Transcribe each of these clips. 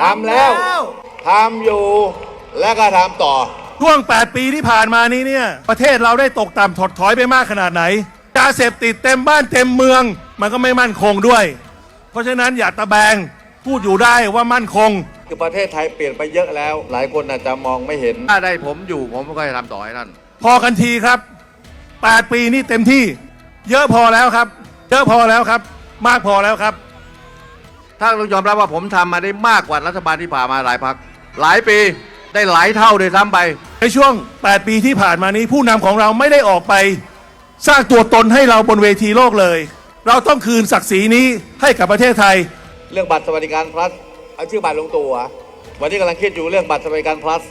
ทำแล้วทำอยู่ และก็ทำต่อ ช่วง 8 ปีที่ผ่านมานี้เนี่ย ประเทศเราได้ตกต่ำถดถอยไปมากขนาดไหนยาเสพติดเต็มบ้านเต็มเมือง มันก็ไม่มั่นคงด้วย เพราะฉะนั้นอย่าตะแบงพูดอยู่ได้ว่ามั่นคง คือประเทศไทยเปลี่ยนไปเยอะแล้ว หลายคนอาจจะมองไม่เห็น ถ้าได้ผมอยู่ผมก็จะทำต่อให้ท่านพอกันทีครับ 8 ปีนี่เต็มที่ เยอะพอแล้วครับ เยอะพอแล้วครับ มากพอแล้วครับ ถ้าต้องยอมรับว่าผมทำมาได้มากกว่ารัฐบาลที่ผ่านมาหลายพัก หลายปีได้หลายเท่าเลยซ้ำไป ในช่วง 8 ปีที่ผ่านมานี้ผู้นำของเราไม่ได้ออกไป สร้างตัวตนให้เราบนเวทีโลกเลย เราต้องคืนศักดิ์ศรีนี้ให้กับประเทศไทย เรื่องบัตรสวัสดิการ plus เอาชื่อบัตรลงตัววันนี้กำลังคิดอยู่เรื่องบัตรสวัสดิการ plus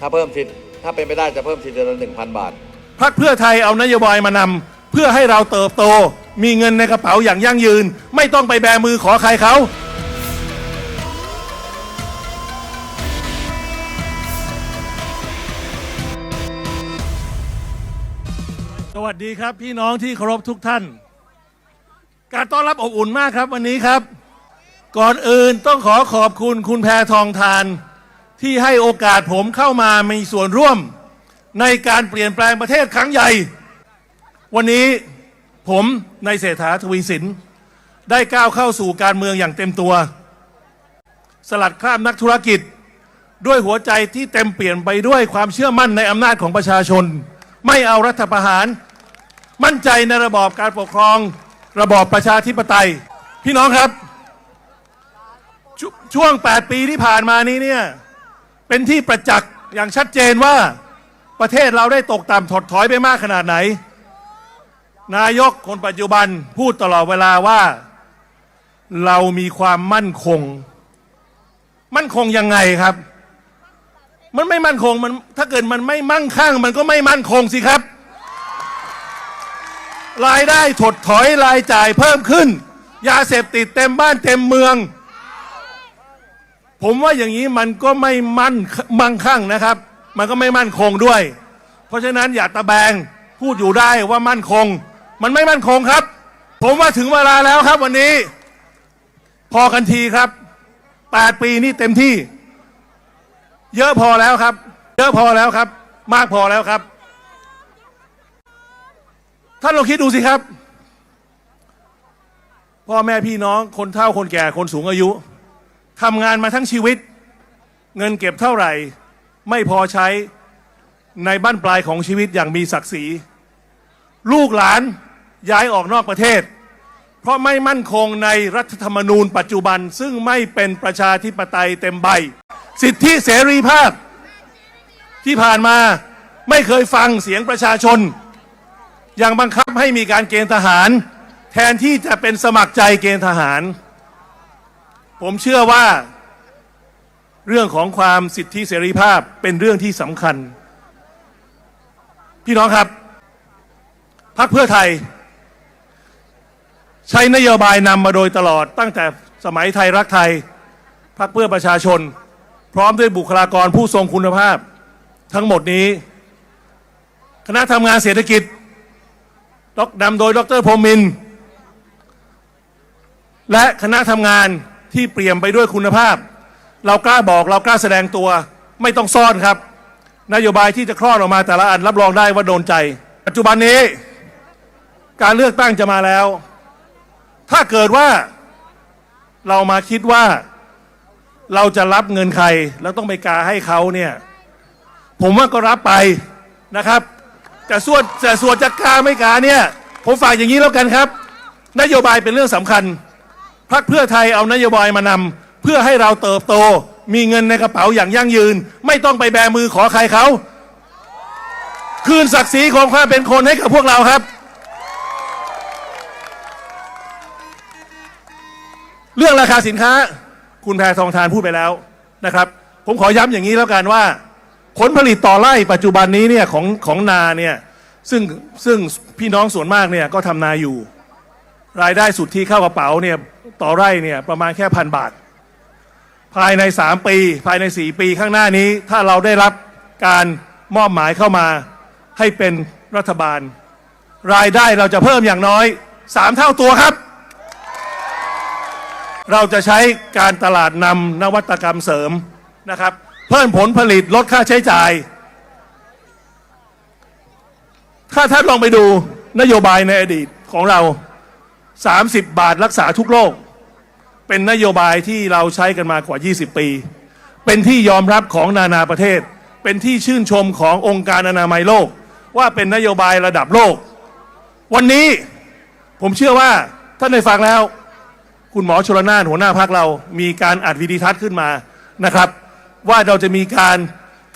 ถ้าเพิ่มสิทธิ์ถ้าเป็นไม่ได้จะเพิ่มสิทธิ์เดือนละหนึ่งพันบาทพักเพื่อไทยเอานโยบายมานำเพื่อให้เราเติบโต มีเงินในกระเป๋าอย่างยั่งยืน ไม่ต้องไปแบมือขอใครเขาสวัสดีครับพี่น้องที่เคารพทุกท่าน การต้อนรับอบอุ่นมากครับวันนี้ครับ ก่อนอื่นต้องขอขอบคุณคุณแพทองทาน ที่ให้โอกาสผมเข้ามามีส่วนร่วม ในการเปลี่ยนแปลงประเทศครั้งใหญ่ วันนี้ ผมในเศรษฐาทวีสิน ได้ก้าวเข้าสู่การเมืองอย่างเต็มตัว สลัดคราบนักธุรกิจ ด้วยหัวใจที่เต็มเปลี่ยนไปด้วยความเชื่อมั่นในอำนาจของประชาชน ไม่เอารัฐประหาร มั่นใจในระบอบการปกครอง ระบอบประชาธิปไตย พี่น้องครับชช่วง 8 ปีที่ผ่านมานี้เนี่ยเป็นที่ประจักษ์อย่างชัดเจนว่าประเทศเราได้ตกต่ำถดถอยไปมากขนาดไหน นายกคนปัจจุบันพูดตลอดเวลาว่า เรามีความมั่นคง มั่นคงยังไงครับ มันไม่มั่นคงมันถ้าเกิดมันไม่มั่งคั่ง มันก็ไม่มั่นคงสิครับ รายได้ถดถอยรายจ่ายเพิ่มขึ้น ยาเสพติดเต็มบ้านเต็มเมือง ผมว่าอย่างนี้มันก็ไม่มั่นมั่งคั่งนะครับ มันก็ไม่มั่นคงด้วย เพราะฉะนั้นอย่าตะแบงพูดอยู่ได้ว่ามั่นคง มันไม่มั่นคงครับ ผมว่าถึงเวลาแล้วครับวันนี้ พอกันทีครับ8ปีนี่เต็มที่ เยอะพอแล้วครับ เยอะพอแล้วครับ มากพอแล้วครับท่านลองคิดดูสิครับ พ่อแม่พี่น้องคนเฒ่าคนแก่คนสูงอายุทำงานมาทั้งชีวิต เงินเก็บเท่าไหร่ ไม่พอใช้ในบ้านปลายของชีวิตอย่างมีศักดิ์ศรี ลูกหลาน ย้ายออกนอกประเทศ เพราะไม่มั่นคงในรัฐธรรมนูญปัจจุบันซึ่งไม่เป็นประชาธิปไตยเต็มใบ สิทธิเสรีภาพ ที่ผ่านมาไม่เคยฟังเสียงประชาชน ยังบังคับให้มีการเกณฑ์ทหาร แทนที่จะเป็นสมัครใจเกณฑ์ทหาร ผมเชื่อว่า เรื่องของความสิทธิเสรีภาพเป็นเรื่องที่สำคัญ พี่น้องครับพรรคเพื่อไทย ใช้นโยบายนำมาโดยตลอด ตั้งแต่สมัยไทยรักไทยพรรคเพื่อประชาชน พร้อมด้วยบุคลากรผู้ทรงคุณภาพ ทั้งหมดนี้ คณะทำงานเศรษฐกิจดอกนำโดยดรพรมิน และคณะทำงานที่เปลี่ยมไปด้วยคุณภาพ เรากล้าบอกเรากล้าแสดงตัว ไม่ต้องซ่อนครับ นโยบายที่จะคลอดออกมาแต่ละอันรับรองได้ว่าโดนใจ ปัจจุบันนี้ การเลือกตั้งจะมาแล้ว ถ้าเกิดว่าเรามาคิดว่าเราจะรับเงินใคร แล้วต้องไปกาให้เขาเนี่ย ผมว่าก็รับไปนะครับแต่ส่วนแต่ส่วนจะกาไม่กาเนี่ย ผมฝากอย่างนี้แล้วกันครับ นโยบายเป็นเรื่องสำคัญพรรคเพื่อไทยเอานโยบายมานำเพื่อให้เราเติบโต มีเงินในกระเป๋าอย่างยั่งยืน ไม่ต้องไปแบมือขอใครเขา คืนศักดิ์ศรีของความเป็นคนให้กับพวกเราครับ เรื่องราคาสินค้า คุณแพทองทานพูดไปแล้วนะครับ ผมขอย้ำอย่างนี้แล้วกันว่า ผลผลิตต่อไร่ปัจจุบันนี้เนี่ยของของนาเนี่ยซึ่งซึ่งพี่น้องส่วนมากเนี่ยก็ทำนาอยู่ รายได้สุดที่เข้ากระเป๋าเนี่ยต่อไร่เนี่ยประมาณแค่พันบาท ภายใน 3 ปี ภายใน 4 ปีข้างหน้านี้ ถ้าเราได้รับการมอบหมายเข้ามาให้เป็นรัฐบาล รายได้เราจะเพิ่มอย่างน้อย 3 เท่าตัวครับ เราจะใช้การตลาดนำนวัตกรรมเสริมนะครับ เพิ่มผลผลิตลดค่าใช้จ่าย ถ้าท่านลองไปดูนโยบายในอดีตของเรา 30 บาทรักษาทุกโรคเป็นนโยบายที่เราใช้กันมากว่า 20 ปี เป็นที่ยอมรับของนานาประเทศ เป็นที่ชื่นชมขององค์การอนามัยโลก ว่าเป็นนโยบายระดับโลก วันนี้ผมเชื่อว่าท่านได้ฟังแล้ว คุณหมอชลนานหัวหน้าพักเรามีการอัดวิดีทัศน์ขึ้นมานะครับ ว่าเราจะมีการ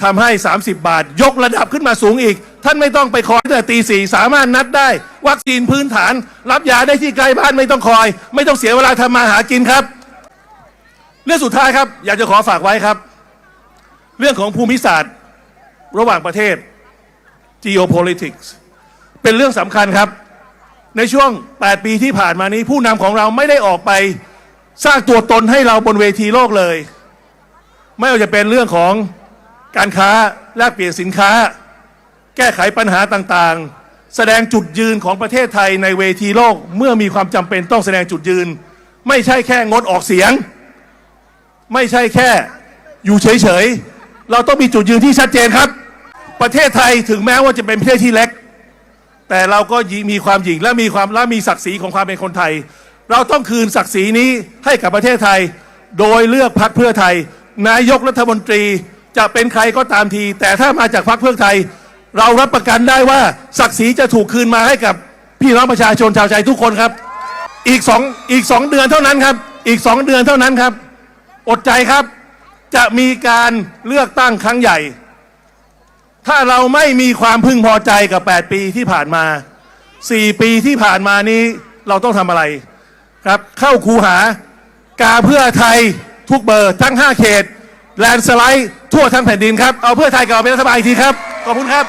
ทำให้ 30 บาท ยกระดับขึ้นมาสูงอีก ท่านไม่ต้องไปคอยตั้งแต่ตีสี่สามารถนัดได้ วัคซีนพื้นฐาน รับยาได้ที่ใกล้บ้านไม่ต้องคอย ไม่ต้องเสียเวลาทำมาหากินครับ เรื่องสุดท้ายครับ อยากจะขอฝากไว้ครับ เรื่องของภูมิศาสตร์ ระหว่างประเทศ geopolitics เป็นเรื่องสำคัญครับ ในช่วง 8 ปีที่ผ่านมานี้ ผู้นำของเราไม่ได้ออกไปสร้างตัวตนให้เราบนเวทีโลกเลย ไม่ว่าจะเป็นเรื่องของการค้าแลกเปลี่ยนสินค้า แก้ไขปัญหาต่างๆ แสดงจุดยืนของประเทศไทยในเวทีโลกเมื่อมีความจำเป็นต้องแสดงจุดยืน ไม่ใช่แค่งดออกเสียง ไม่ใช่แค่อยู่เฉยๆเราต้องมีจุดยืนที่ชัดเจนครับ ประเทศไทยถึงแม้ว่าจะเป็นประเทศที่เล็ก แต่เราก็มีความหยิ่งและมีความและมีศักดิ์ศรีของความเป็นคนไทย เราต้องคืนศักดิ์ศรีนี้ให้กับประเทศไทย โดยเลือกพรรคเพื่อไทย นายกรัฐมนตรีจะเป็นใครก็ตามที แต่ถ้ามาจากพรรคเพื่อไทย เรารับประกันได้ว่าศักดิ์ศรีจะถูกคืนมาให้กับพี่น้องประชาชนชาวไทยทุกคนครับ อีกสองอีกสองเดือนเท่านั้นครับ อีกสองเดือนเท่านั้นครับ อดใจครับ จะมีการเลือกตั้งครั้งใหญ่ ถ้าเราไม่มีความพึงพอใจกับ 8 ปีที่ผ่านมา 4 ปีที่ผ่านมานี้เราต้องทำอะไรครับ เข้าคูหากาเพื่อไทยทุกเบอร์ทั้ง 5 เขต แลนสไลด์ทั่วทั้งแผ่นดินครับ เอาเพื่อไทยกลับมาเป็นรัฐบาลอีกทีครับ ขอบคุณครับ